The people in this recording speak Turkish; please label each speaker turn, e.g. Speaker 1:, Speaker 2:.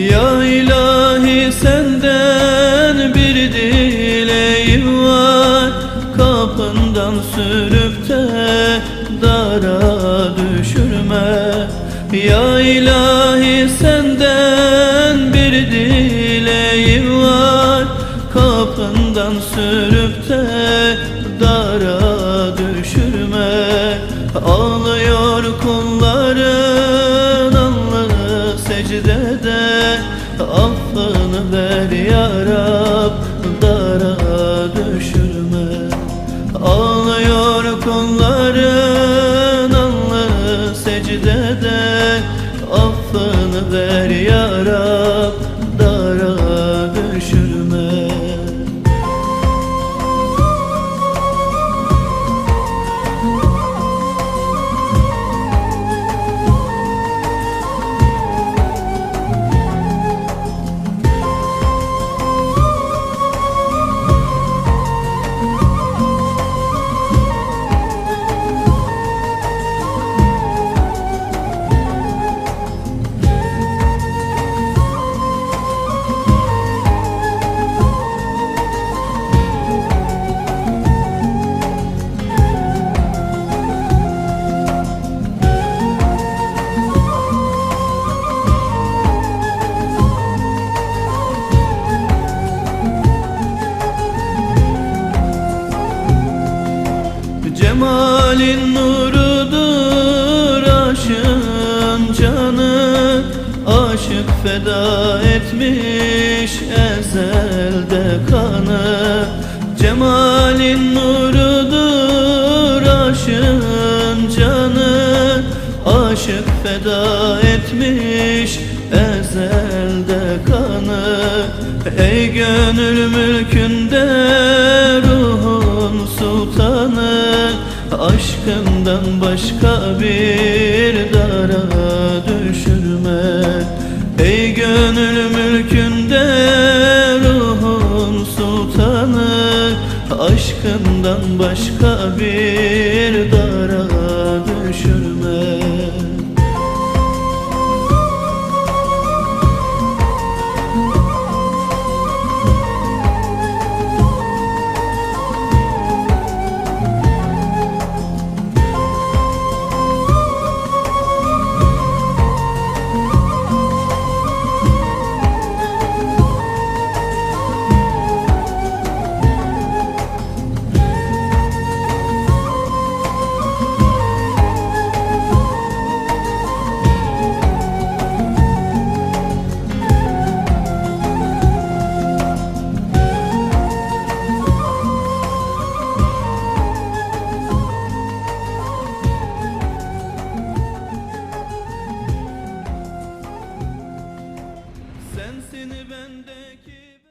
Speaker 1: ilahi senden bir dileğim var. Kapından sürüp de dara düşürme. Ya ilahi senden bir dileğim var. Kapından sürüp de dara düşürme. Ağlıyor kulların alnı secdede Affını ver ya Rab dara düşürme. Ağlıyor kulların alnı secdede. Affını ver ya Rab Cemalin nurudur aşığın canı Aşık feda etmiş ezelde kanı. Cemalin nurudur aşığın canı Aşık feda etmiş ezelde kanı. Ey gönül mülkünde Aşkından başka bir dara düşürme Ey gönül mülkünde ruhun sultanı Aşkından başka bir